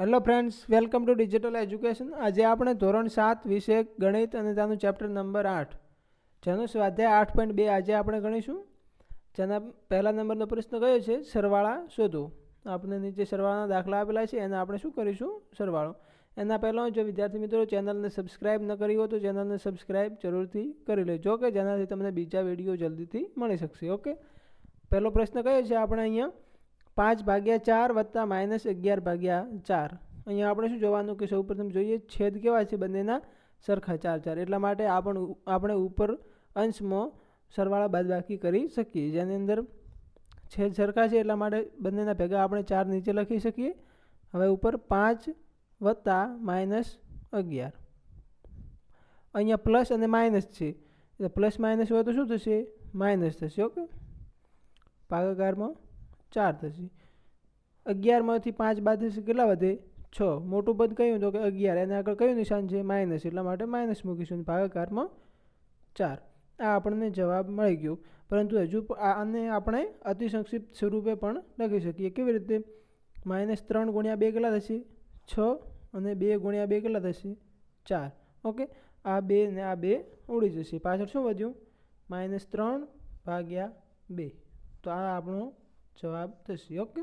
Hello friends welcome to digital education આજે આપણે ધોરણ સાત વિષય ગણિત અને તેનું ચેપ્ટર નંબર આઠ. જેનો સ્વાધ્યાય આઠ પોઈન્ટ બે આજે આપણે ગણીશું. જેના પહેલા નંબરનો પ્રશ્ન કયો છે? સરવાળા શોધો. આપણે નીચે સરવાળાના દાખલા આપેલા છે, એના આપણે શું કરીશું? સરવાળો. એના પહેલાં જો વિદ્યાર્થી મિત્રો ચેનલને સબસ્ક્રાઇબ ન કરી હોય તો ચેનલને સબસ્ક્રાઇબ જરૂરથી કરી લેજો, કે જેનાથી તમને બીજા વીડિયો જલ્દીથી મળી શકશે ઓકે પહેલો પ્રશ્ન કયો છે આપણે અહીંયા? પાંચ ભાગ્યા ચાર વત્તા માઇનસ અગિયાર ભાગ્યા ચાર. અહીંયા આપણે શું જોવાનું કે સૌપ્રથમ જોઈએ છેદ કેવા છે બંનેના? સરખા ચાર ચાર. એટલા માટે આપણ આપણે ઉપર અંશમાં સરવાળા બાદબાકી કરી શકીએ. જેની અંદર છેદ સરખા છે એટલા માટે બંનેના ભેગા આપણે ચાર નીચે લખી શકીએ. હવે ઉપર પાંચ વત્તા માઇનસ અગિયાર. અહીંયા પ્લસ અને માઇનસ છે. એટલે પ્લસ માઇનસ હોય તો શું થશે? માઇનસ થશે, ઓકે? ભાગાકારમાં ચાર થશે. અગિયારમાંથી પાંચ બાદ થશે કેટલા વધે? છ. મોટું પદ કયું? તો કે અગિયાર. એના આગળ કયું નિશાન છે? માઇનસ. એટલા માટે માઇનસ મૂકીશું ભાગાકારમાં ચાર. આ આપણને જવાબ મળી ગયો. પરંતુ હજુ આને આપણે અતિસંક્ષિપ્ત સ્વરૂપે પણ લખી શકીએ. કેવી રીતે? માઇનસ ત્રણ ગુણ્યા બે કેટલા થશે? છ અને બે ગુણ્યા બે કેટલા થશે? ચાર. ઓકે? આ બે ને આ બે ઉડી જશે. પાછળ શું વધ્યું? માઇનસ ત્રણ ભાગ્યા બે. તો આ આપણો જવાબ થશે, ઓકે?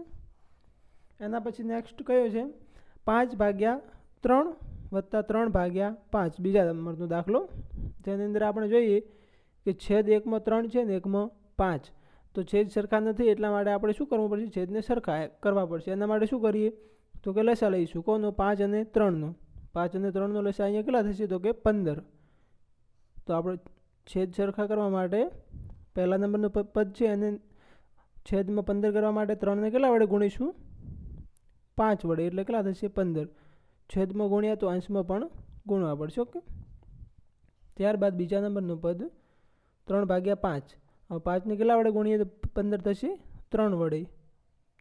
એના પછી નેક્સ્ટ કયો છે? પાંચ ભાગ્યા ત્રણ વત્તા ત્રણ ભાગ્યા પાંચ. બીજા નંબરનો દાખલો. જેની અંદર આપણે જોઈએ કે છેદ એકમાં ત્રણ છે ને એકમાં પાંચ. તો છેદ સરખા નથી, એટલા માટે આપણે શું કરવું પડશે? છેદને સરખા કરવા પડશે. એના માટે શું કરીએ? તો કે લસા લઈશું. કોનો? પાંચ અને ત્રણનો. પાંચ અને ત્રણનો લસા અહીંયા કેટલા થશે? તો કે પંદર. તો આપણે છેદ સરખા કરવા માટે પહેલા નંબરનું પદ છે અને છેદમાં પંદર કરવા માટે ત્રણને કેટલા વડે ગુણીશું? પાંચ વડે, એટલે કેટલા થશે પંદર. છેદમાં ગુણ્યા તો અંશમાં પણ ગુણવા પડશે, ઓકે? ત્યારબાદ બીજા નંબરનું પદ ત્રણ ભાગ્યા પાંચ. હવે પાંચને કેટલા વડે ગુણીએ તો પંદર થશે ત્રણ વડે.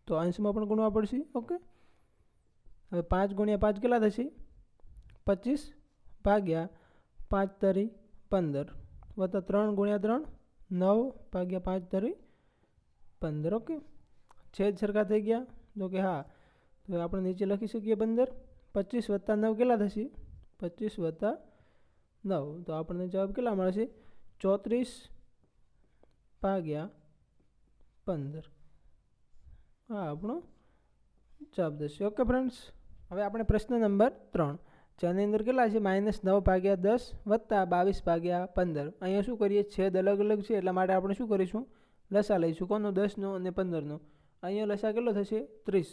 તો અંશમાં પણ ગુણવા પડશે, ઓકે? હવે પાંચ ગુણ્યા પાંચ કેટલા થશે? પચીસ ભાગ્યા પાંચ તરી પંદર. વત્તા ત્રણ ગુણ્યા ત્રણ, નવ ભાગ્યા પાંચ તરી પંદર ઓકે છેદ સરખા થઈ ગયા? તો કે હા. તો આપણે નીચે લખી શકીએ પંદર. પચીસ વત્તા નવ કેટલા થશે? પચીસ વત્તા નવ. તો આપણને જવાબ કેટલા મળશે? ચોત્રીસ ભાગ્યા પંદર. હા આપણો જવાબ થશે. ઓકે ફ્રેન્ડ્સ, હવે આપણે પ્રશ્ન નંબર ત્રણ. જેની અંદર કેટલા છે? માઇનસ નવ ભાગ્યા દસ વત્તા બાવીસ ભાગ્યા પંદર. અહીંયા શું કરીએ? છેદ અલગ અલગ છે, એટલા માટે આપણે શું કરીશું? લસા લઈશું કોનો દસનો અને પંદરનો અહીંયા લસા કેટલો થશે ત્રીસ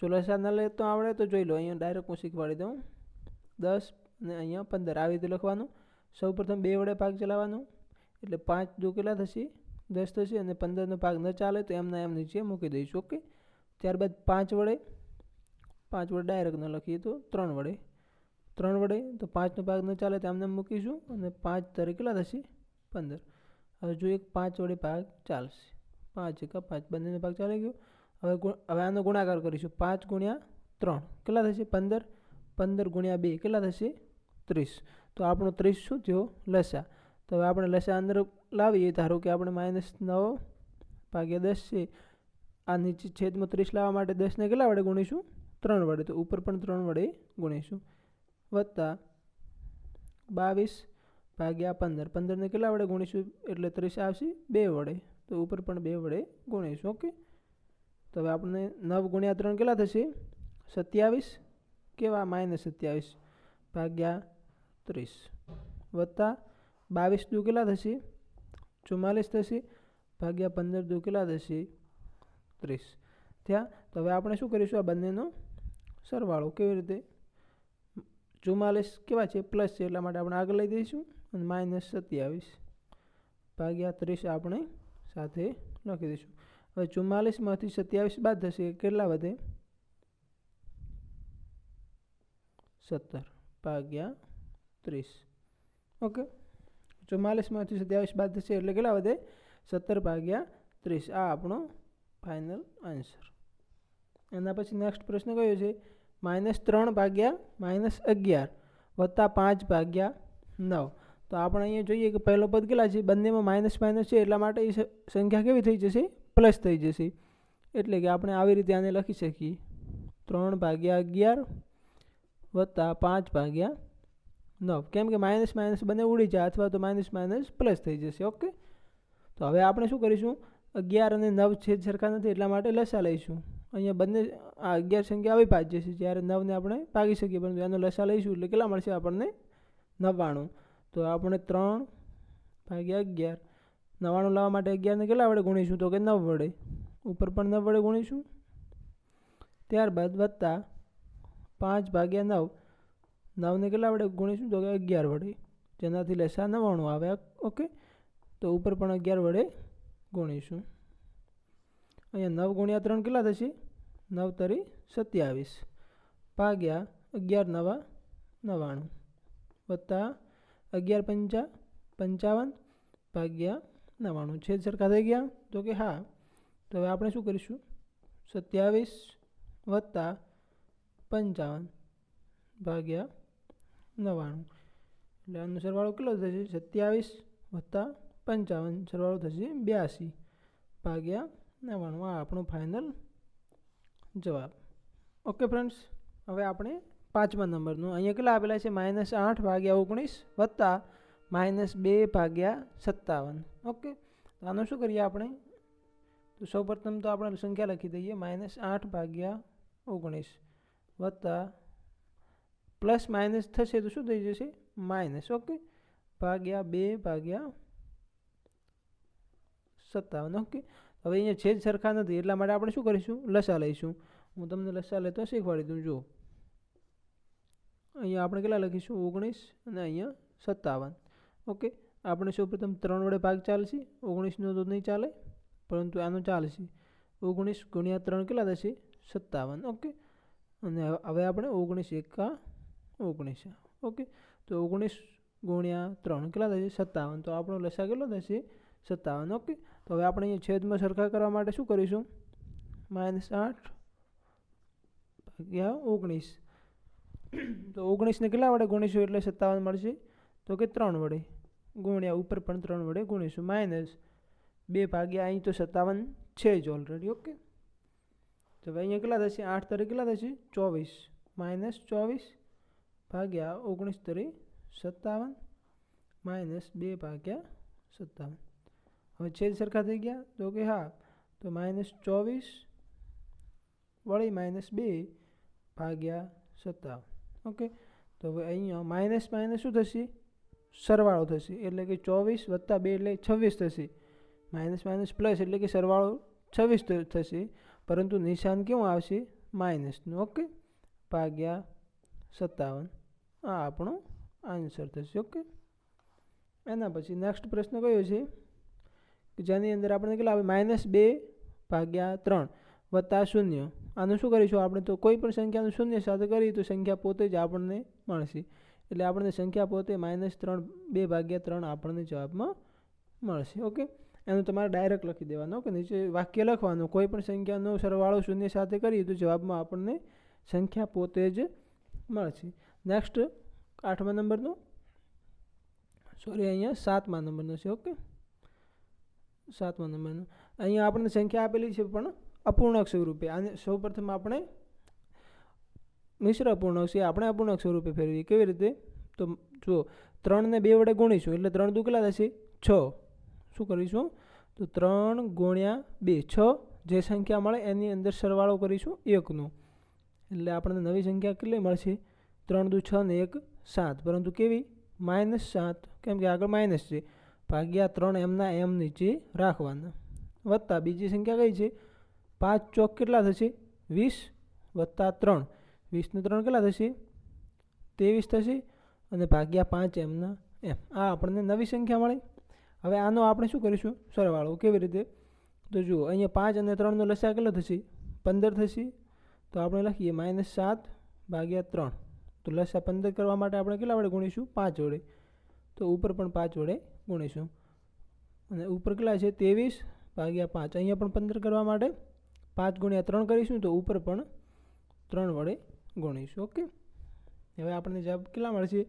જો લસા ન લે તો આવડે તો જોઈ લો અહીંયા ડાયરેક્ટ હું શીખવાડી દઉં દસ અને અહીંયા પંદર આવી રીતે લખવાનું સૌ પ્રથમ બે વડે ભાગ ચલાવવાનો એટલે પાંચ દો કેટલા થશે દસ થશે અને પંદરનો ભાગ ન ચાલે તો એમના એમ નીચે મૂકી દઈશું ઓકે ત્યારબાદ પાંચ વડે પાંચ વડે ડાયરેક્ટ ન લખીએ તો ત્રણ વડે ત્રણ વડે તો પાંચનો ભાગ ન ચાલે તો એમને મૂકીશું અને પાંચ તરે કેટલા થશે પંદર હવે જો એક પાંચ વડે ભાગ ચાલશે. પાંચ એકા પાંચ બંનેનો ભાગ ચાલી ગયો. હવે હવે આનો ગુણાકાર કરીશું. પાંચ ગુણ્યા ત્રણ. કેટલા થશે? પંદર. પંદર ગુણ્યા બે. કેટલા થશે? ત્રીસ. તો આપણો ત્રીસ શું થયો? લસા. તો હવે આપણે લસા અંદર લાવીએ. ધારો કે આપણે માઇનસ નવ ભાગ્યા દસ છે. આ નીચે છેદમાં ત્રીસ લાવવા માટે દસને કેટલા વડે ગુણીશું? ત્રણ વડે. તો ઉપર પણ ત્રણ વડે ગુણીશું. વત્તા બાવીસ ભાગ્યા પંદર. પંદરને કેટલા વડે ગુણીશું? એટલે ત્રીસ આવશે બે વડે. તો ઉપર પણ બે વડે ગુણીશું, ઓકે? તો હવે આપણને નવ ગુણ્યા ત્રણ કેટલા થશે? સત્યાવીસ કેવા? માઇનસ સત્યાવીસ. ભાગ્યા ત્રીસ. વત્તા બાવીસ દુ કેટલા થશે? ચુમ્માલીસ થશે. ભાગ્યા પંદર દુ કેટલા થશે? ત્રીસ. ત્યાં તો હવે આપણે શું કરીશું? આ બંનેનો સરવાળો કેવી રીતે? ચુમ્માલીસ કેવા છે? પ્લસ છે, એટલા માટે આપણે આગળ લઈ દઈશું અને માઇનસ સત્યાવીસ ભાગ્યા ત્રીસ આપણે સાથે લખી દઈશું. હવે ચુમ્માલીસમાંથી સત્યાવીસ બાદ થશે કેટલા વધે? સત્તર ભાગ્યા ત્રીસ. ઓકે. ચુમ્માલીસમાંથી સત્યાવીસ બાદ થશે એટલે કેટલા વધે? સત્તર ભાગ્યા ત્રીસ. આ આપણો ફાઇનલ આન્સર એના પછી નેક્સ્ટ પ્રશ્ન કયો છે? માઇનસ ત્રણ ભાગ્યા માઇનસ અગિયાર વત્તા પાંચ ભાગ્યા નવ. તો આપણે અહીંયા જોઈએ કે પહેલો પદ કેટલા છે? બંનેમાં માઇનસ માઇનસ છે, એટલા માટે એ સંખ્યા કેવી થઈ જશે? પ્લસ થઈ જશે. એટલે કે આપણે આવી રીતે આને લખી શકીએ. ત્રણ ભાગ્યા અગિયાર વત્તા પાંચ ભાગ્યા નવ. કેમ કે માઇનસ માઇનસ બંને ઉડી જાય અથવા તો માઇનસ માઇનસ પ્લસ થઈ જશે ઓકે તો હવે આપણે શું કરીશું? અગિયાર અને નવ છેદ સરખા નથી, એટલા માટે લસા લઈશું. અહીંયા બંને, આ અગિયાર સંખ્યા અવિભાજ્ય છે જ્યારે નવને આપણે ભાગી શકીએ, પરંતુ એનો લસા લઈશું, એટલે કેટલા મળશે આપણને? નવ્વાણું. તો આપણે ત્રણ ભાગ્યા અગિયાર. નવાણું લાવવા માટે અગિયારને કેટલા વડે ગુણીશું? તો કે નવ વડે. ઉપર પણ નવ વડે ગુણીશું. ત્યારબાદ વત્તા પાંચ ભાગ્યા નવ. નવને કેટલા વડે ગુણીશું? તો કે અગિયાર વડે. જેનાથી લેસા નવ્વાણું આવે. ઓકે? તો ઉપર પણ અગિયાર વડે ગુણીશું. અહીંયા નવ ગુણ્યા ત્રણ કેટલા થશે? નવ તરી સત્યાવીસ. ભાગ્યા અગિયાર નવા નવ્વાણું વત્તા અગિયાર પંચા, પંચાવન, ભાગ્યા નવ્વાણું છેદ સરખા થઈ ગયા? તો કે હા. તો હવે આપણે શું કરીશું? સત્યાવીસ વત્તા પંચાવન ભાગ્યા નવ્વાણું એટલે આનો સરવાળો કેટલો થશે? સત્યાવીસ વત્તા પંચાવન. સરવાળો થશે બ્યાસી ભાગ્યા નવ્વાણું આ આપણો ફાઇનલ જવાબ. ઓકે ફ્રેન્ડ્સ હવે આપણે પાંચમા નંબરનું. અહીંયા કેટલા આપેલા છે? માઇનસ આઠ ભાગ્યા ઓગણીસ વત્તા માઇનસ બે ભાગ્યા સત્તાવન. ઓકે. તો આનું શું કરીએ આપણે? તો સૌપ્રથમ તો આપણે સંખ્યા લખી દઈએ. માઇનસ આઠ ભાગ્યા ઓગણીસ વત્તા પ્લસ માઇનસ થશે તો શું થઈ જશે? માઇનસ. ઓકે. ભાગ્યા બે ભાગ્યા સત્તાવન. ઓકે. હવે અહીંયા છેદ સરખા નથી. એટલા માટે આપણે શું કરીશું? લસા લઈશું. હું તમને લસા લેતો શીખવાડી દઉં. જુઓ. અહીંયા આપણે કેટલા લખીશું? ઓગણીસ અને અહીંયા સત્તાવન. ઓકે, આપણે સૌપ્રથમ ત્રણ વડે ભાગ ચાલશે. ઓગણીસનો તો નહીં ચાલે, પરંતુ આનો ચાલશે. ઓગણીસ ગુણ્યા ત્રણ કેટલા થશે? સત્તાવન. ઓકે, અને હવે આપણે ઓગણીસ એકા ઓગણીસ. ઓકે, તો ઓગણીસ ગુણ્યા ત્રણ કેટલા થશે? સત્તાવન. તો આપણો લસા કેટલો થશે? સત્તાવન. ઓકે, તો હવે આપણે અહીંયા છેદમાં સરખા કરવા માટે શું કરીશું? માઇનસ આઠ ભાગ્યા ઓગણીસ. તો ઓગણીસને કેટલા વડે ગુણીશું એટલે સત્તાવન મળશે? તો કે ત્રણ વડે. ગુણ્યા ઉપર પણ ત્રણ વડે ગુણીશું. માઇનસ બે ભાગ્યા અહીં તો સત્તાવન છે જ ઓલરેડી ઓકે તો હવે અહીંયા કેટલા થશે? આઠ તરી કેટલા થશે? ચોવીસ. માઇનસ ચોવીસ ભાગ્યા ઓગણીસ તરી સત્તાવન માઇનસ બે ભાગ્યા સત્તાવન. હવે છેદ સરખા થઈ ગયા? તો કે હા. તો માઇનસ ચોવીસ વળી માઇનસ બે ભાગ્યા સત્તાવન. ઓકે? તો હવે અહીંયા માઇનસ માઇનસ શું થશે? સરવાળો થશે. એટલે કે ચોવીસ વત્તા બે એટલે છવ્વીસ થશે. માઇનસ માઇનસ પ્લસ એટલે કે સરવાળો છવ્વીસ થશે. પરંતુ નિશાન કેવું આવશે? માઇનસનું. ઓકે? ભાગ્યા સત્તાવન. આ આપણો આન્સર થશે. ઓકે? એના પછી નેક્સ્ટ પ્રશ્ન કયો છે? કે જેની અંદર આપણને કેટલા આવે? માઇનસ બે ભાગ્યા ત્રણ વત્તા શૂન્ય. આનું શું કરીશું? આપણે તો કોઈ પણ સંખ્યાનું શૂન્ય સાથે કરીએ તો સંખ્યા પોતે જ આપણને મળશે. એટલે આપણને સંખ્યા પોતે માઇનસ ત્રણ બે ભાગ્યા ત્રણ આપણને જવાબમાં મળશે. ઓકે? એનું તમારે ડાયરેક્ટ લખી દેવાનું કે નીચે વાક્ય લખવાનું. કોઈ પણ સંખ્યાનો સરવાળો શૂન્ય સાથે કરીએ તો જવાબમાં આપણને સંખ્યા પોતે જ મળશે. નેક્સ્ટ આઠમા નંબરનું? સોરી અહીંયા સાતમા નંબરનો છે, ઓકે? સાતમા નંબરનું. અહીંયા આપણને સંખ્યા આપેલી છે પણ અપૂર્ણાંક સ્વરૂપે. આને સૌપ્રથમ આપણે મિશ્ર અપૂર્ણાંક છે, આપણે અપૂર્ણાંક સ્વરૂપે ફેરવીએ. કેવી રીતે? તો જુઓ, ત્રણને બે વડે ગુણીશું, એટલે ત્રણ દુ કેટલા થશે? છ. શું કરીશું? તો ત્રણ ગુણ્યા બે, છ. જે સંખ્યા મળે એની અંદર સરવાળો કરીશું એકનો. એટલે આપણને નવી સંખ્યા કેટલી મળશે? ત્રણ દુ છ ને એક, સાત. પરંતુ કેવી? માઇનસ સાત. કેમ કે આગળ માઇનસ છે. ભાગ્યા ત્રણ એમના એમ નીચે રાખવાના. વત્તા બીજી સંખ્યા કઈ છે? પાંચ ચોક કેટલા થશે? વીસ વત્તા ત્રણ. વીસને ત્રણ કેટલા થશે? ત્રેવીસ થશે અને ભાગ્યા પાંચ એમના એમ. આ આપણને નવી સંખ્યા મળે. હવે આનો આપણે શું કરીશું? સરવાળો કેવી રીતે? તો જુઓ, અહીંયા પાંચ અને ત્રણનો લસા કેટલો થશે? પંદર થશે. તો આપણે લખીએ માઇનસ સાત ભાગ્યા ત્રણ. તો લસા પંદર કરવા માટે આપણે કેટલા વડે ગુણીશું? પાંચ વડે. તો ઉપર પણ પાંચ વડે ગુણીશું. અને ઉપર કેટલા છે? ત્રેવીસ ભાગ્યા પાંચ. અહીંયા પણ પંદર કરવા માટે પાંચ ગુણ્યા ત્રણ કરીશું તો ઉપર પણ ત્રણ વડે ગુણીશું, ઓકે? હવે આપણને જવાબ કેટલા મળશે?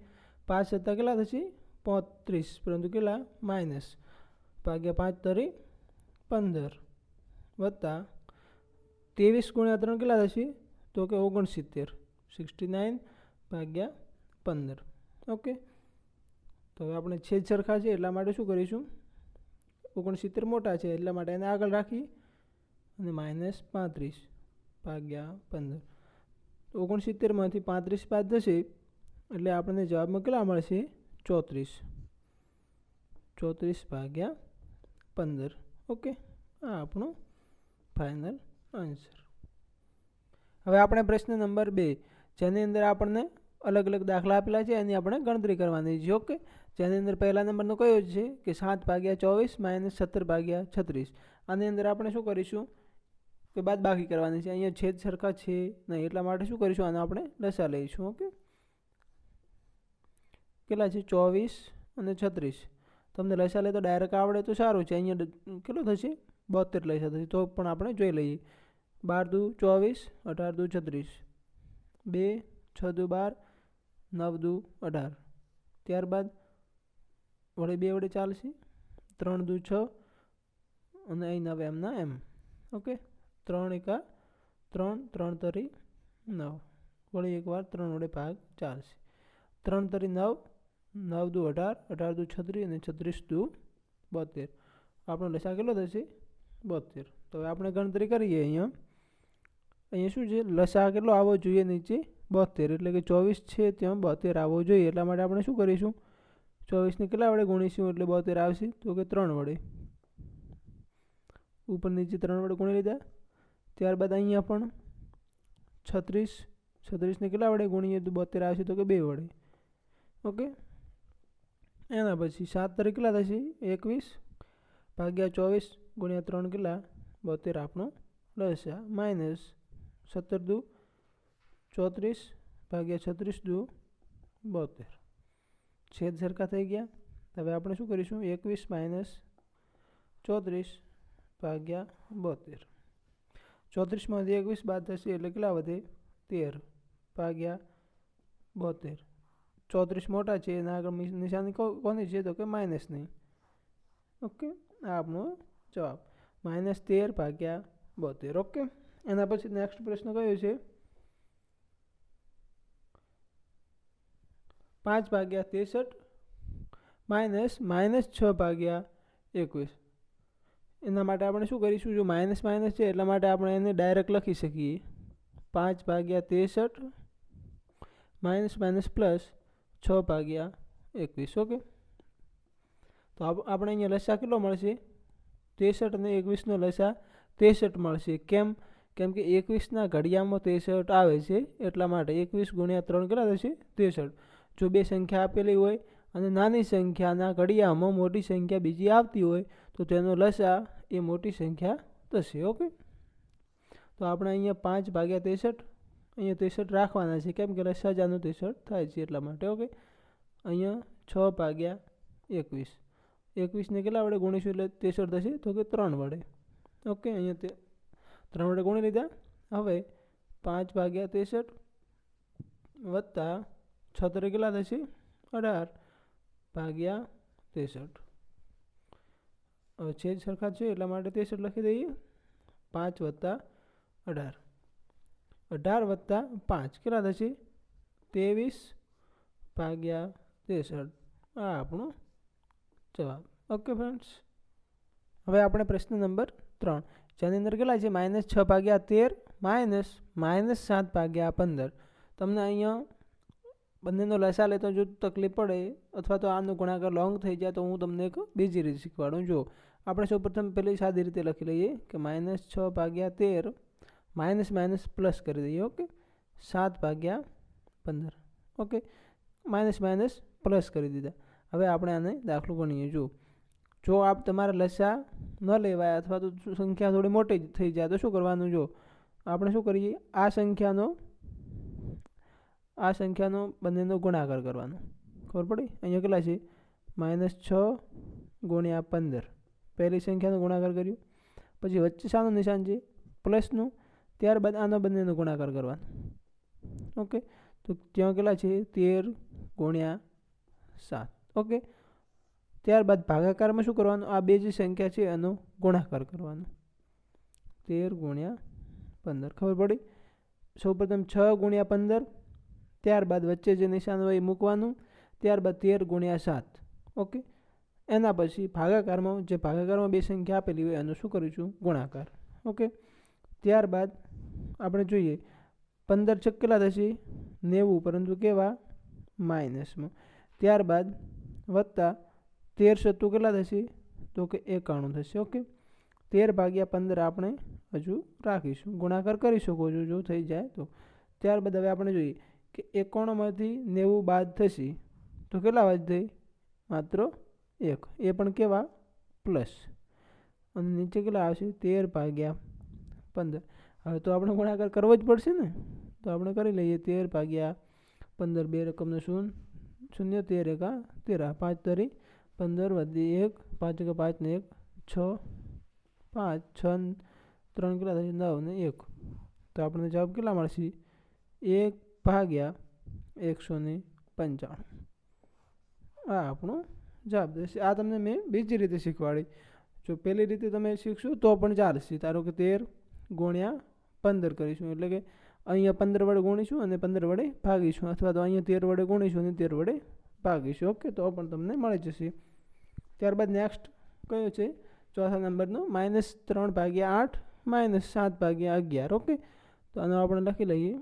પાંચ સત્તા કેટલા થશે? પોત્રીસ, પરંતુ કેટલા? માઇનસ. ભાગ્યા પાંચ તરી પંદર. વત્તા ત્રેવીસ ગુણ્યા ત્રણ કેટલા થશે? તો કે ઓગણસિત્તેર. સિક્સટી નાઇન ભાગ્યા પંદર. ઓકે? તો હવે આપણે છેદ સરખા છે, એટલા માટે શું કરીશું? ઓગણસિત્તેર મોટા છે, એટલા માટે એને આગળ રાખી અને માઇનસ પાંત્રીસ ભાગ્યા પંદર. તો ઓગણસિત્તેરમાંથી પાંત્રીસ બાદ થશે, એટલે આપણને જવાબમાં કેટલા મળશે? ચોત્રીસ. ચોત્રીસ ભાગ્યા પંદર. ઓકે આ આપણો ફાઇનલ આન્સર હવે આપણે પ્રશ્ન નંબર બે, જેની અંદર આપણને અલગ અલગ દાખલા આપેલા છે, એની આપણે ગણતરી કરવાની છે ઓકે જેની અંદર પહેલા નંબરનો કયો છે? કે સાત ભાગ્યા ચોવીસ માઇનસ સત્તર ભાગ્યા છત્રીસ. આની અંદર આપણે શું કરીશું? કે બાદ બાકી કરવાની છે. અહીંયા છેદ સરખા છે નહીં, એટલા માટે શું કરીશું? આને આપણે લસા લઈશું, ઓકે? કેટલા છે? ચોવીસ અને છત્રીસ. તમને લસા લે તો ડાયરેક્ટ આવડે તો સારું છે. અહીંયા કેટલું થશે? બોતેર લસા થશે તો પણ આપણે જોઈ લઈએ. બાર દુ ચોવીસ, અઢાર દુ છત્રીસ. બે, છ દુ બાર, નવ દુ અઢાર. ત્યારબાદ વડે બે વડે ચાલશે. ત્રણ દુ છ અને અહીં નવ એમના એમ. ઓકે? ત્રણ એકા, ત્રણ ત્રણ તરી નવ. વળી એકવાર ત્રણ વડે ભાગ ચાલશે. ત્રણ તરી નવ નવ દુ અઢાર અઢાર દુ છત્રીસ અને છત્રીસ દુ બોતેર. આપણો લસા કેટલો થશે? બોતેર. તો હવે આપણે ગણતરી કરીએ અહીંયા. અહીંયા શું છે? લસા કેટલો આવવો જોઈએ નીચે? બોતેર. એટલે કે ચોવીસ છે ત્યાં બોતેર આવવો જોઈએ. એટલા માટે આપણે શું કરીશું? ચોવીસને કેટલા વડે ગુણીશું? એટલે બોતેર આવશે. તો કે ત્રણ વડે. ઉપર નીચે ત્રણ વડે ગુણી લીધા. ત્યારબાદ અહીંયા પણ છત્રીસ, છત્રીસને કેટલા વડે ગુણીએ તો બોતેર આવશે તો કે બે વડે. ઓકે? એના પછી સાત તારીખ કેટલા થશે? એકવીસ ભાગ્યા ચોવીસ ગુણ્યા ત્રણ કેટલા? બોતેર આપણો રહેશે માઇનસ સત્તર દુ ચોત્રીસ ભાગ્યા છત્રીસ દુ બોતેર. છેદ સરખા થઈ ગયા. હવે આપણે શું કરીશું? એકવીસ માઇનસ ચોત્રીસ ભાગ્યા બોતેર. ચોત્રીસમાંથી એકવીસ બાદ થશે એટલે કેટલા વધે? તેર ભાગ્યા બોતેર. ચોત્રીસ મોટા છે, એના આગળ નિશાની કોની છે તો કે માઇનસની. ઓકે, આ આપણો જવાબ. માઇનસ તેર ભાગ્યા બોતેર. ઓકે, એના પછી નેક્સ્ટ પ્રશ્ન કયો છે? પાંચ ભાગ્યા ત્રેસઠ માઇનસ માઇનસ છ ભાગ્યા એકવીસ. એના માટે આપણે શું કરીશું? જો માઇનસ માઇનસ છે, એટલા માટે આપણે એને ડાયરેક્ટ લખી શકીએ. પાંચ ભાગ્યા ત્રેસઠ, માઇનસ માઇનસ પ્લસ છ ભાગ્યા એકવીસ, ઓકે? તો આપણે અહીંયા લસા કેટલો મળશે? ત્રેસઠ અને એકવીસનો લસા ત્રેસઠ મળશે. કેમ? કેમ કે એકવીસના ઘડિયામાં ત્રેસઠ આવે છે, એટલા માટે એકવીસ ગુણ્યા ત્રણ કેટલા થશે? ત્રેસઠ. જો બે સંખ્યા આપેલી હોય અને નાની સંખ્યાના ઘડિયામાં મોટી સંખ્યા બીજી આવતી હોય, તો તેનો લસા એ મોટી સંખ્યા થશે, ઓકે? તો આપણે અહીંયા પાંચ ભાગ્યા ત્રેસઠ, અહીંયા ત્રેસઠ રાખવાના છે. કેમ કે લસા જાનું ત્રેસઠ થાય છે એટલા માટે, ઓકે? અહીંયા છ ભાગ્યા એકવીસ. એકવીસને કેટલા વડે ગુણીશું એટલે ત્રેસઠ થશે? તો કે ત્રણ વડે. ઓકે, અહીંયા તે ત્રણ વડે ગુણી લીધા. હવે પાંચ ભાગ્યા ત્રેસઠ વત્તા છત્રી કેટલા થશે? અઢાર. ભાગ્યા ત્રેસઠ. હવે છેદ સરખા છે એટલા માટે ત્રેસઠ લખી દઈએ. પાંચ વત્તા અઢાર. અઢાર વત્તા પાંચ કેટલા થશે? ત્રેવીસ ભાગ્યા ત્રેસઠ. આ આપણો જવાબ. ઓકે ફ્રેન્ડ્સ હવે આપણે પ્રશ્ન નંબર ત્રણ. જેની અંદર કેટલા છે? માઇનસ છ ભાગ્યા તેર, માઇનસ માઇનસ સાત ભાગ્યા પંદર. તમને અહીંયા બંનેનો લસા લેતો જો તકલીફ પડે અથવા તો આનો ગુણાકાર લોંગ થઈ જાય તો હું તમને એક બીજી રીત શીખવાડું. જો આપણે સૌપ્રથમ પહેલી સાદી રીતે લખી લઈએ કે માઇનસ છ ભાગ્યા તેર માઇનસ માઇનસ પ્લસ કરી દઈએ ઓકે સાત ભાગ્યા પંદર ઓકે માઇનસ માઇનસ પ્લસ કરી દીધા. હવે આપણે આને દાખલો ગણીએ. જો જો આપ તમારા લસા ન લેવાય અથવા તો સંખ્યા થોડી મોટી થઈ જાય તો શું કરવાનું? જો, આપણે શું કરીએ? આ સંખ્યાનો આ સંખ્યાનો બંનેનો ગુણાકાર કરવાનો. ખબર પડી? અહીંયા કેટલા છે? માઇનસ છ ગુણ્યા પંદર. પહેલી સંખ્યાનો ગુણાકાર કર્યો. પછી વચ્ચે શાનું નિશાન છે? પ્લસનું. ત્યારબાદ આનો બંનેનો ગુણાકાર કરવાનો. ઓકે? તો ત્યાં કેટલા છે? તેર ગુણ્યા સાત. ઓકે? ત્યારબાદ ભાગાકારમાં શું કરવાનું? આ બે જે સંખ્યા છે, એનો ગુણાકાર કરવાનો. તેર ગુણ્યા પંદર. ખબર પડી? સૌપ્રથમ છ ગુણ્યા પંદર. ત્યારબાદ વચ્ચે જે નિશાન હોય એ મૂકવાનું, ત્યારબાદ તેર ગુણ્યા સાત. ઓકે? એના પછી ભાગાકારમાં, જે ભાગાકારમાં બે સંખ્યા આપેલી હોય એનું શું કરીશું? ગુણાકાર. ઓકે? ત્યારબાદ આપણે જોઈએ, પંદર છક કેટલા થશે? નેવું, પરંતુ કેવા? માઇનસમાં. ત્યારબાદ વત્તા તેર સત્તુ કેટલા થશે? તો કે એકાણું થશે. ઓકે? તેર ભાગ્યા પંદર આપણે હજુ રાખીશું. ગુણાકાર કરી શકો છો, જો થઈ જાય તો. ત્યારબાદ હવે આપણે જોઈએ કે એકાણુંમાંથી નેવું બાદ થશે, તો કેટલા બાદ માત્ર એક. એ પણ કેવા? પ્લસ. અને નીચે કેટલા આવશે? તેર ભાગ્યા પંદર. હવે તો આપણે ગુણાકાર કરવો જ પડશે ને? તો આપણે કરી લઈએ તેર ભાગ્યા પંદર, બે રકમનો શૂન્ય શૂન્ય, તેર એકા તેરા. પાંચ તરી પંદર વધી એક. પાંચ એકા પાંચ ને એક. છ. પાંચ. છ ત્રણ કેટલા થશે? નવ ને એક. તો આપણને જવાબ કેટલા મળશે? એક ભાગ્યા એકસો ને પંચાણું. આ આપણું જવાબ થશે આ તમને મેં બીજી રીતે શીખવાડી. જો પહેલી રીતે તમે શીખશો તો પણ ચાલશે. ધારો કે તેર ગુણ્યા પંદર કરીશું. એટલે કે અહીંયા પંદર વડે ગુણીશું અને પંદર વડે ભાગીશું. અથવા તો અહીંયા તેર વડે ગુણીશું અને તેર વડે ભાગીશું. ઓકે, તો પણ તમને મળી જશે. ત્યારબાદ નેક્સ્ટ કયો છે? ચોથા નંબરનો. માઇનસ ત્રણ ભાગ્યા આઠ માઇનસ સાત ભાગ્યા અગિયાર. ઓકે, તો આનો આપણે લખી લઈએ.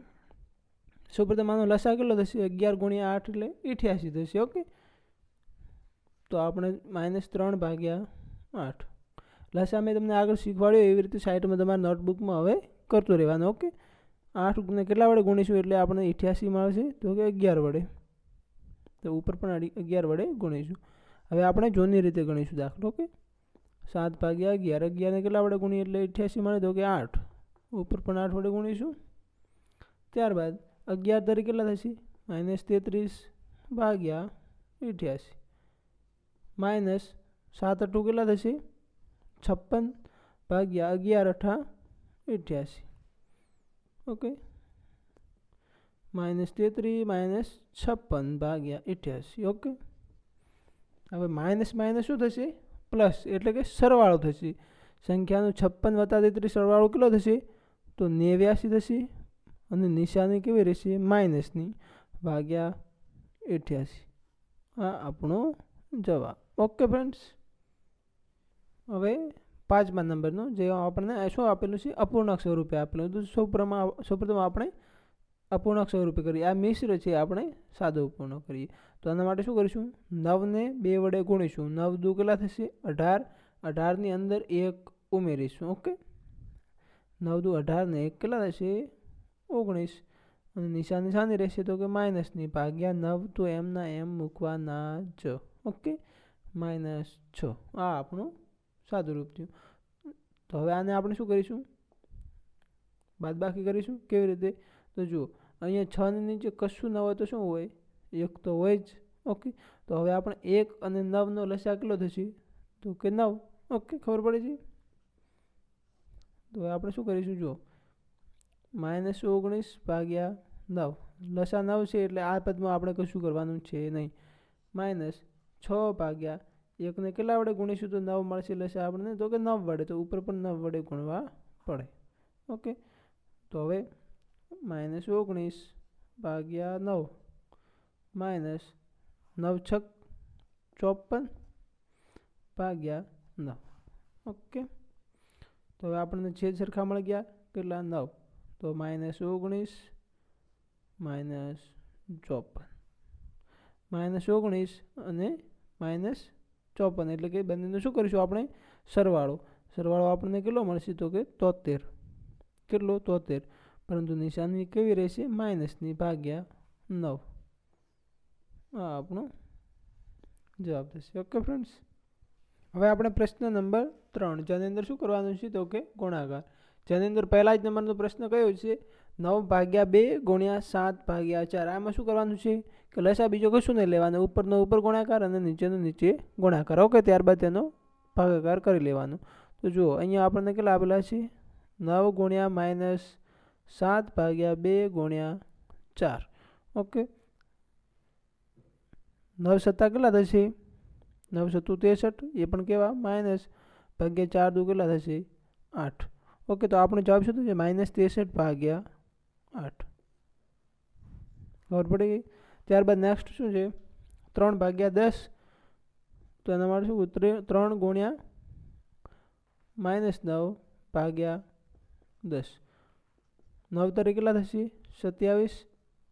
સૌપ્રથમ આનો લસા કેટલો થશે? અગિયાર ગુણ્યા આઠ એટલે અઠ્યાસી થશે, ઓકે? તો આપણે માઇનસ ત્રણ ભાગ્યા આઠ. લસા મેં તમને આગળ શીખવાડ્યું, એવી રીતે સાઈડમાં તમારા નોટબુકમાં હવે કરતું રહેવાનું, ઓકે? આઠ ને કેટલા વડે ગુણીશું એટલે આપણે અઠ્યાસી મળશે? તો કે અગિયાર વડે. તો ઉપર પણ અગિયાર વડે ગુણીશું. હવે આપણે જૂની રીતે ગણીશું દાખલો, ઓકે? સાત ભાગ્યા અગિયાર અગિયારને કેટલા વડે ગુણીએ એટલે અઠ્યાસી મળે તો કે આઠ. ઉપર પણ આઠ વડે ગુણીશું. ત્યારબાદ અગિયાર તરી કેટલા થશે માઇનસ તેત્રીસ ભાગ્યા અઠ્યાસી માઇનસ સાત અઠ્ઠું કેટલા થશે છપ્પન ભાગ્યા અગિયાર અઠા અઠ્યાસી ઓકે માઇનસ તેત્રીસ માઇનસ છપ્પન ભાગ્યા અઠ્યાસી ઓકે હવે માઇનસ માઇનસ શું થશે પ્લસ એટલે કે સરવાળો થશે સંખ્યાનું છપ્પન વત્તા તેત્રીસ સરવાળો કેટલો થશે તો નેવ્યાસી થશે અને નિશાની કેવી રહેશે? માઇનસની ભાગ્યા અઠ્યાસી. આ આપણો જવાબ. Okay friends. હવે પાંચમા નંબરનો જે આપણને શું આપેલું છે? અપૂર્ણાંક સ્વરૂપે આપેલું હતું. સૌપ્રથમ સૌપ્રથમ આપણે અપૂર્ણાંક સ્વરૂપે કરીએ. આ મિશ્ર છે આપણે સાદો પૂર્ણ કરીએ. તો આના માટે શું કરીશું? નવને બે વડે ગુણીશું. નવ દુ કેટલા થશે? અઢાર. અઢારની અંદર એક ઉમેરીશું. ઓકે? નવ દુ અઢાર ને એક કેટલા થશે? ઓગણીસ. અને નિશાની શાની રહેશે તો કે માઇનસની ભાગ્યા નવ, તો એમના એમ મૂકવાના જ. ઓકે માઇનસ છ. આ આપણું સાદું રૂપ થયું. તો હવે આને આપણે શું કરીશું? બાદબાકી કરીશું? કેવી રીતે? તો જુઓ, અહીંયા છની નીચે કશું ન હોય તો શું હોય? એક તો હોય જ. ઓકે તો હવે આપણે એક અને નવનો લસા કેટલો થશે? તો કે નવ. ઓકે ખબર પડે છે? તો હવે આપણે શું કરીશું? જુઓ માઇનસ ઓગણીસ ભાગ્યા નવ. લસા નવ છે એટલે આ પદમાં આપણે કશું કરવાનું છે નહીં. માઇનસ છ ભાગ્યા એકને કેટલા વડે ગુણીશું તો નવ મળશે લસા આપણને? તો કે નવ વડે, તો ઉપર પણ નવ વડે ગુણવા પડે. ઓકે? તો હવે માઇનસ ઓગણીસ ભાગ્યા નવ. માઇનસ નવ છક ચોપન ભાગ્યા નવ. ઓકે? તો હવે આપણને છેદ સરખા મળી ગયા, કેટલા? નવ. તો માઇનસ ઓગણીસ, માઇનસ ચોપન. માઇનસ ઓગણીસ અને માઇનસ ચોપન, એટલે કે બંનેનું શું કરીશું આપણે? સરવાળો. સરવાળો આપણને કેટલો મળશે? તો કે તોતેર. કેટલો? તોતેર. પરંતુ નિશાની કેવી રહેશે? માઇનસની ભાગ્યા નવ. આ આપણો જવાબ થશે. Okay, friends? હવે આપણે પ્રશ્ન નંબર ત્રણ, જેની અંદર શું કરવાનું છે? તો કે ગુણાકાર. જેની અંદર પહેલા જ નંબરનો પ્રશ્ન કયો છે? નવ ભાગ્યા બે ગુણ્યા સાત ભાગ્યા ચાર. આમાં શું કરવાનું છે? કે લસા બીજો કશું નહીં લેવાનો. ઉપરનો ઉપર ગુણાકાર અને નીચેનો નીચે ગુણાકાર. ઓકે, ત્યારબાદ તેનો ભાગાકાર કરી લેવાનો. તો જુઓ, અહીંયા આપણને કેટલા આપેલા છે? નવ ગુણ્યા માઇનસ સાત ભાગ્યા બે ગુણ્યા ચાર. ઓકે. નવ સત્તા કેટલા થશે? નવ સત્તુ ત્રેસઠ એ પણ કેવા? માઇનસ ભાગ્યા ચાર દુ કેટલા થશે? આઠ. ઓકે, તો આપણો જવાબ શું થશે માઇનસ ત્રેસઠ ભાગ્યા આઠ. ખબર પડી ગઈ? ત્યારબાદ નેક્સ્ટ શું છે? ત્રણ ભાગ્યા દસ, તો એના માટે શું ઉતરે ત્રણ ગુણ્યા માઇનસ નવ ભાગ્યા દસ. નવ તારીખ કેટલા થશે? સત્યાવીસ.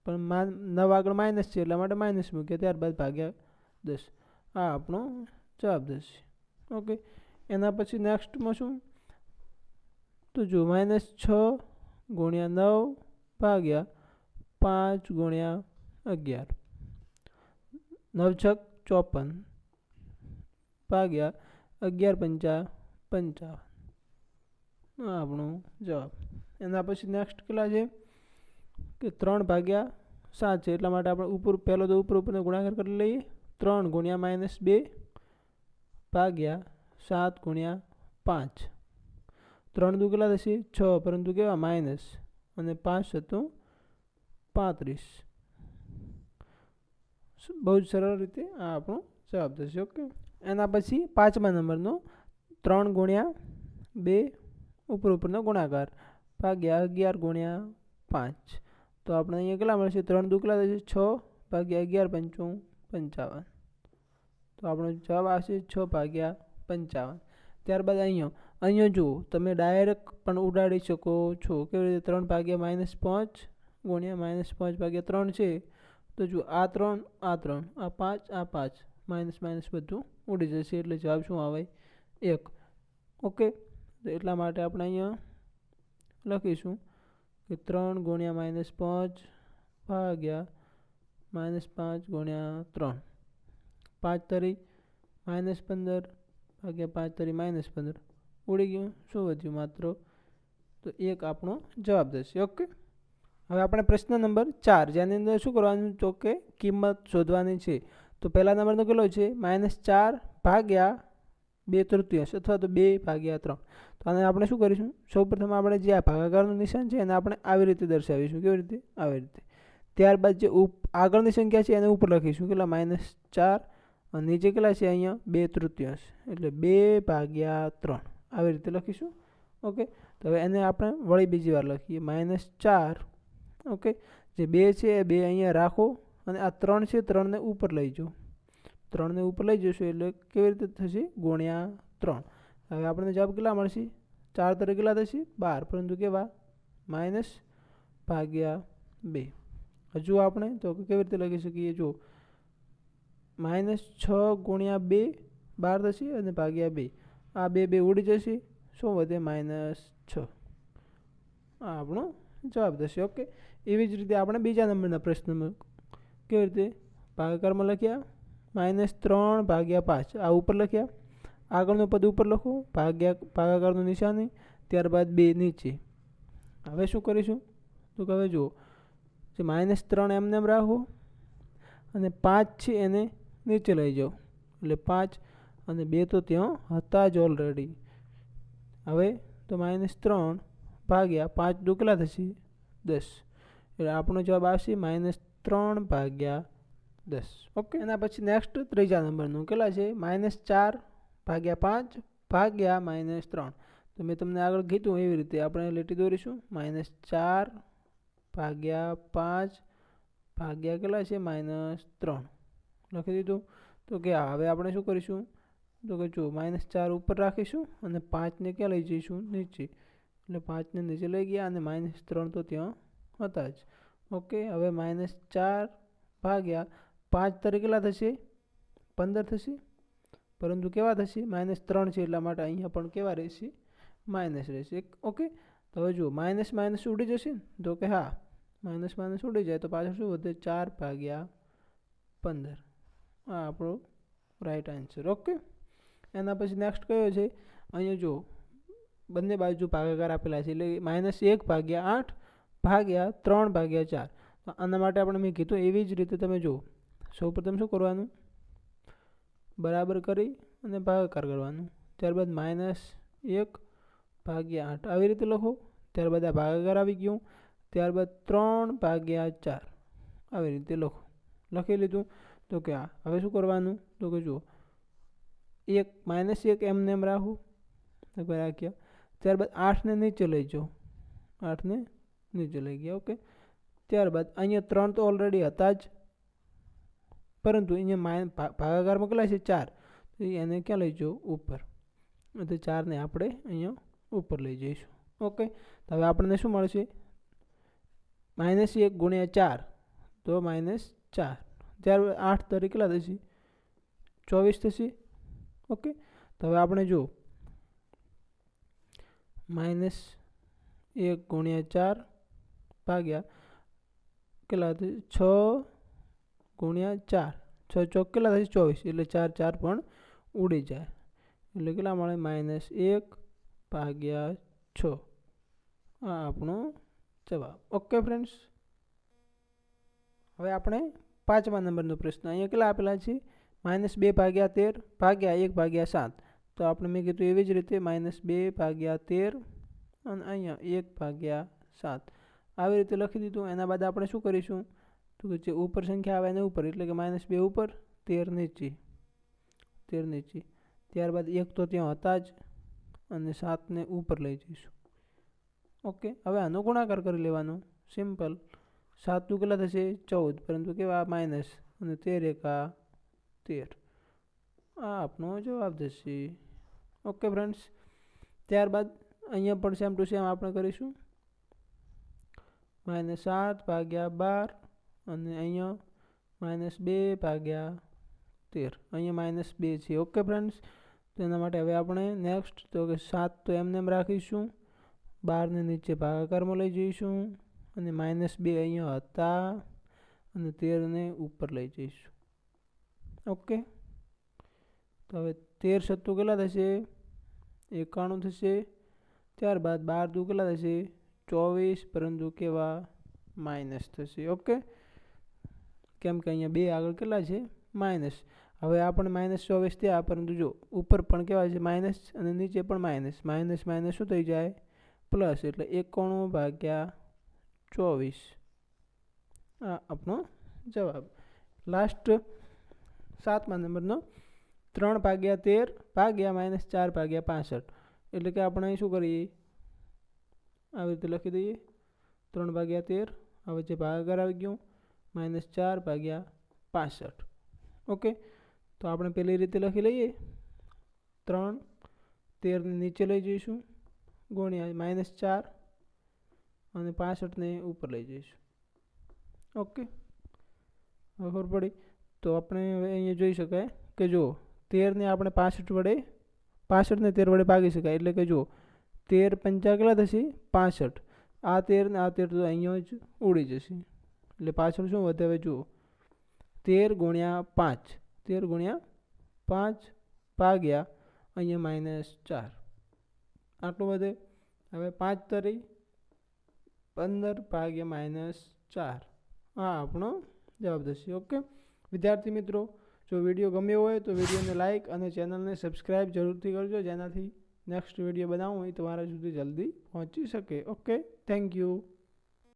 પણ નવ આગળ માઇનસ છે, એટલા માટે માઇનસ મૂક્યા. ત્યારબાદ ભાગ્યા દસ. આ આપણો જવાબ થશે. ઓકે, એના પછી નેક્સ્ટમાં શું? તો જો માઇનસ છ ગુણ્યા નવ ભાગ્યા પાંચ ગુણ્યા અગિયાર. નવ છક ચોપન ભાગ્યા અગિયાર પંચા પંચાવન. આપણો જવાબ. એના પછી નેક્સ્ટ કેટલા છે? કે ત્રણ ભાગ્યા સાત છે. એટલા માટે આપણે ઉપર પહેલો તો ઉપર ઉપરનો ગુણાકાર કરી લઈએ. ત્રણ ગુણ્યા માઇનસ બે ભાગ્યા સાત ગુણ્યા પાંચ. ત્રણ દુ કેટલા થશે છ, પરંતુ કેવા? માઇનસ. અને પાંચ સત્તું પાંત્રીસ. બહુ જ સરળ રીતે આ આપણો જવાબ થશે, ઓકે? એના પછી પાંચમા નંબરનો ત્રણ ગુણ્યા બે ઉપર ઉપરનો ગુણાકાર. ભાગ્યા અગિયાર ગુણ્યા પાંચ. તો આપણે અહીંયા કેટલા મળશે? ત્રણ દુકલા થશે છ ભાગ્યા અગિયાર પંચું પંચાવન. તો આપણો જવાબ આવશે છ ભાગ્યા પંચાવન. ત્યારબાદ અહીંયા અહીંયા જુઓ, તમે ડાયરેક્ટ પણ ઉડાડી શકો છો. કેવી રીતે? ત્રણ ભાગ્યા માઇનસ પાંચ ગુણ્યા માઇનસ પાંચ ભાગ્યા ત્રણ છે. તો જુઓ, આ ત્રણ આ ત્રણ, આ પાંચ આ પાંચ. માઇનસ માઇનસ બધું ઉડી જશે, એટલે જવાબ શું આવે? એક. ઓકે? તો એટલા માટે આપણે અહીંયા લખીશું કે ત્રણ ગુણ્યા માઇનસ પાંચ ભાગ્યા માઇનસ પાંચ ગુણ્યા ત્રણ. પાંચ તરી માઇનસ પંદર ભાગ્યા પાંચ તરી માઇનસ પંદર. ઉડી ગયું. શું વધ્યું માત્ર? તો એક આપણો જવાબ થશે ઓકે? હવે આપણે પ્રશ્ન નંબર ચાર, જેની અંદર શું કરવાનું? તો કે કિંમત શોધવાની છે. તો પહેલા નંબરનો કેટલો છે? માઇનસ ચાર ભાગ્યા બે તૃતીયાંશ અથવા તો બે ભાગ્યા ત્રણ. તો આને આપણે શું કરીશું? સૌપ્રથમ આપણે જે આ ભાગાકારનું નિશાન છે, એને આપણે આવી રીતે દર્શાવીશું. કેવી રીતે? આવી રીતે. ત્યારબાદ જે ઉપ, આગળની સંખ્યા છે, એને ઉપર લખીશું. કેટલા? માઇનસ ચાર. અને નીચે કેટલા છે અહીંયા? બે તૃતીયાંશ. એટલે બે ભાગ્યા ત્રણ. આવી રીતે લખીશું, ઓકે? તો હવે એને આપણે વળી બીજી વાર લખીએ. માઇનસ ચાર, ઓકે? જે બે છે એ બે અહીંયા રાખો અને આ ત્રણ છે ત્રણને ઉપર લઈ જાઓ. ત્રણને ઉપર લઈ જશો એટલે કેવી રીતે થશે? ગુણ્યા ત્રણ. હવે આપણને જવાબ કેટલા મળશે? ચાર તરીકે કેટલા થશે? બાર. પરંતુ કેવા? માઇનસ ભાગ્યા બે. હજુ આપણે તો કેવી રીતે લખી શકીએ? જો માઇનસ છ ગુણ્યા બે બાર થશે અને ભાગ્યા બે. આ બે બે ઉડી જશે. શું વધે? માઇનસ છ. આ આપણો જવાબ થશે. ઓકે. એવી જ રીતે આપણે બીજા નંબરના પ્રશ્નમાં કેવી રીતે? ભાગાકારમાં લખ્યા. માઇનસ ત્રણ ભાગ્યા પાંચ. આ ઉપર લખ્યા. આગળનું પદ ઉપર લખો. ભાગ્યા ભાગાકારનું નિશાની ત્યારબાદ બે નીચે. હવે શું કરીશું? તો હવે જુઓ. જે માઇનસ ત્રણ એમને એમ રાખો અને પાંચ છે એને નીચે લઈ જાઓ. એટલે પાંચ અને બે તો ત્યાં હતા જ ઓલરેડી હવે તો માઇનસ ત્રણ ભાગ્યા પાંચ દુકલા થશે દસ. એટલે આપણો જવાબ આવશે માઇનસ ત્રણ ભાગ્યા દસ. ઓકે એના પછી નેક્સ્ટ ત્રીજા નંબરનું કેટલા છે? માઇનસ ચાર ભાગ્યા પાંચ ભાગ્યા માઇનસ ત્રણ. તો મેં તમને આગળ કીધું એવી રીતે આપણે લીટી દોરીશું. માઇનસ ચાર ભાગ્યા પાંચ ભાગ્યા કેટલા છે? માઇનસ ત્રણ. લખી દીધું. તો કે હવે આપણે શું કરીશું? તો કે જો માઇનસ ચાર ઉપર રાખીશું અને પાંચને ક્યાં લઈ જઈશું? નીચે. એટલે પાંચને નીચે લઈ ગયા અને માઇનસ ત્રણ તો ત્યાં હતા જ. ઓકે હવે માઇનસ ચાર ભાગ્યા પાંચ તરીકે કેટલા થશે? પંદર થશે. પરંતુ કેવા થશે? માઇનસ ત્રણ છે એટલા માટે અહીંયા પણ કેવા રહેશે? માઇનસ રહેશે. ઓકે તો હવે જુઓ માઇનસ માઇનસ ઉડી જશે ને, તો કે હા માઇનસ માઇનસ ઉડી જાય તો પાછળ શું વધે? ચાર ભાગ્યા પંદર. આ આપણો રાઈટ આન્સર ઓકે એના પછી નેક્સ્ટ કયો છે? અહીંયા જો, બંને બાજુ ભાગાકાર આપેલા છે, એટલે માઇનસ એક ભાગ્યા આઠ ભાગ્યા ત્રણ ભાગ્યા ચાર. તો આના માટે આપણે મેં કીધું એવી જ રીતે તમે જુઓ. સૌપ્રથમ શું કરવાનું? બરાબર કરી અને ભાગાકાર કરવાનું. ત્યારબાદ માઇનસ એક ભાગ્યા આઠ. આવી રીતે લખો. ત્યારબાદ આ ભાગાકાર આવી ગયું. ત્યારબાદ ત્રણ ભાગ્યા ચાર. આવી રીતે લખો. લખી લીધું. તો કે હવે શું કરવાનું? તો કે જુઓ. એક માઇનસ એક એમને એમ રાખો રાખ્યા ત્યારબાદ આઠને નીચે લઈ જાઓ આઠને નીચે લઈ ગયા ઓકે ત્યારબાદ અહીંયા ત્રણ તો ઓલરેડી હતા જ। પરંતુ અહીંયા માઇન ભાગાકાર મોકલાય છે ચાર તો એને ક્યાં લઈ જાઓ? ઉપર। તો ચારને આપણે અહીંયા ઉપર લઈ જઈશું ઓકે તો હવે આપણને શું મળશે? માઇનસ એક ગુણ્યા ચાર, તો માઇનસ ચાર. ત્યારબાદ આઠ તરીકે કેટલા થશે? ચોવીસ થશે? ઓકે? તો હવે આપણે જો માઇનસ એક ગુણ્યા ચાર ભાગ્યા કેટલા થશે? છ ગુણ્યા ચાર. છ ચોક કેટલા થશે? ચોવીસ. એટલે ચાર ચાર પણ ઉડી જાય. એટલે કેટલા મળે? માઇનસ એક ભાગ્યા છ. આ આપણો જવાબ. Okay friends? હવે આપણે પાંચમા નંબરનો પ્રશ્ન. અહીંયા કેટલા આપેલા છે? માઇનસ બે ભાગ્યા તેર ભાગ્યા એક ભાગ્યા સાત. તો આપણે મેં કીધું એવી જ રીતે માઇનસ બે ભાગ્યા તેર અને અહીંયા એક ભાગ્યા સાત. આવી રીતે લખી દીધું. એના બાદ આપણે શું કરીશું? તો કે જે ઉપર સંખ્યા આવે એને ઉપર. એટલે કે માઇનસ બે ઉપર, તેર નીચે. તેર નીચે. ત્યારબાદ એક તો ત્યાં હતા જ અને સાતને ઉપર લઈ જઈશું. ઓકે? હવે આનો ગુણાકાર કરી લેવાનો. સિમ્પલ. સાતનું કેટલા થશે? ચૌદ. પરંતુ કેવા? માઇનસ. અને તેર એકા તેર. આ આપનો જવાબ થશે ઓકે ફ્રેન્ડ્સ ત્યારબાદ અહીંયા પણ સેમ ટુ સેમ આપણે કરીશું. માઇનસ સાત ભાગ્યા બાર અને અહીંયા માઇનસ બે ભાગ્યા તેર. અહીંયા માઇનસ બે છે. ઓકે ફ્રેન્ડ્સ તો એના માટે હવે આપણે નેક્સ્ટ તો કે સાત તો એમને એમ રાખીશું. બારને નીચે ભાગાકારમાં લઈ જઈશું અને માઇનસ બે અહીંયા હતા અને તેરને ઉપર લઈ જઈશું. ઓકે. તો હવે તેર સત્તુ કેટલા થશે? એકાણું થશે. ત્યારબાદ બાર દુ કેટલા થશે? ચોવીસ, પરંતુ કેવા? માઇનસ થશે. ઓકે. કેમ કે અહીંયા બે આગળ કેટલા છે? માઇનસ. હવે આપણે માઇનસ ચોવીસ થયા, પરંતુ જો ઉપર પણ કેવા છે? માઇનસ અને નીચે પણ માઇનસ. માઇનસ માઇનસ શું થઈ જાય? પ્લસ એટલે એકાણું ભાગ્યા ચોવીસ. આ આપણો જવાબ. લાસ્ટ સાતમા નંબરનો, ત્રણ ભાગ્યા તેર ભાગ્યા માઇનસ ચાર ભાગ્યા પાસઠ. એટલે કે આપણે શું કરીએ? આવી રીતે લખી દઈએ. ત્રણ ભાગ્યા તેર હવે જે ભાગાકાર આવી ગયું. માઇનસ ચાર ભાગ્યા પાસઠ. ઓકે? તો આપણે પહેલી રીતે લખી લઈએ. ત્રણ, તેરને નીચે લઈ જઈશું. ગુણ્યા માઇનસ ચાર અને પાસઠને ઉપર લઈ જઈશું. ઓકે? ખબર પડી. તો આપણે હવે અહીંયા જોઈ શકાય કે જો તેરને આપણે પાસઠ વડે, પાસઠને તેર વડે ભાગી શકાય. એટલે કે જો તેર પંચા કેટલા થશે? પાસઠ. આ તેર ને આ તેર તો અહીંયા જ ઉડી જશે. એટલે પાછળ શું વધે? હવે જુઓ તેર ગુણ્યા પાંચ. તેર ગુણ્યા પાંચ ભાગ્યા અહીંયા માઇનસ ચાર. આટલું વધે. હવે પાંચ તરી પંદર ભાગ્યા માઇનસ ચાર. આ આપણો જવાબ થશે. ઓકે? વિદ્યાર્થી મિત્રો, જો વીડિયો ગમ્યો હોય તો વિડીયોને લાઇક અને ચેનલને સબસ્ક્રાઈબ જરૂરથી કરજો, જેનાથી નેક્સ્ટ વીડિયો બનાવું એ તમારા સુધી જલ્દી પહોંચી શકે. Okay, thank you.